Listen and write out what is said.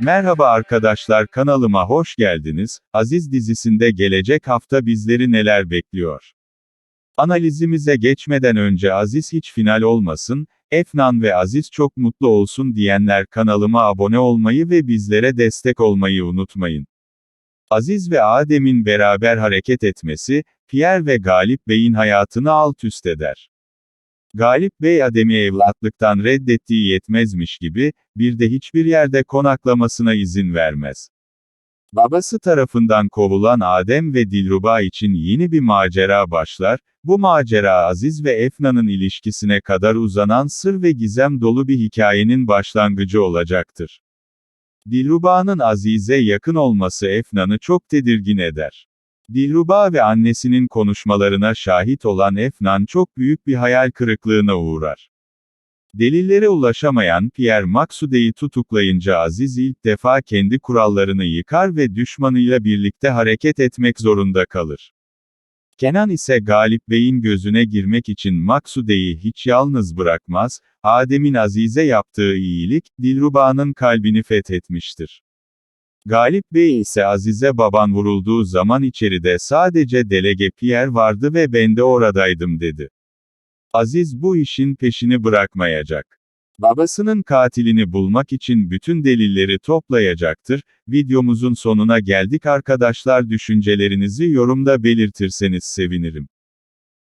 Merhaba arkadaşlar kanalıma hoş geldiniz. Aziz dizisinde gelecek hafta bizleri neler bekliyor? Analizimize geçmeden önce Aziz hiç final olmasın, Efnan ve Aziz çok mutlu olsun diyenler kanalıma abone olmayı ve bizlere destek olmayı unutmayın. Aziz ve Adem'in beraber hareket etmesi, Pierre ve Galip Bey'in hayatını alt üst eder. Galip Bey Adem'i evlatlıktan reddettiği yetmezmiş gibi, bir de hiçbir yerde konaklamasına izin vermez. Babası tarafından kovulan Adem ve Dilruba için yeni bir macera başlar, bu macera Aziz ve Efna'nın ilişkisine kadar uzanan sır ve gizem dolu bir hikayenin başlangıcı olacaktır. Dilruba'nın Aziz'e yakın olması Efnan'ı çok tedirgin eder. Dilruba ve annesinin konuşmalarına şahit olan Efnan çok büyük bir hayal kırıklığına uğrar. Delillere ulaşamayan Pierre Maksude'yi tutuklayınca Aziz ilk defa kendi kurallarını yıkar ve düşmanıyla birlikte hareket etmek zorunda kalır. Kenan ise Galip Bey'in gözüne girmek için Maksude'yi hiç yalnız bırakmaz, Adem'in Aziz'e yaptığı iyilik, Dilruba'nın kalbini fethetmiştir. Galip Bey ise Azize baban vurulduğu zaman içeride sadece delege Pierre vardı ve ben de oradaydım dedi. Aziz bu işin peşini bırakmayacak. Babasının katilini bulmak için bütün delilleri toplayacaktır. Videomuzun sonuna geldik arkadaşlar düşüncelerinizi yorumda belirtirseniz sevinirim.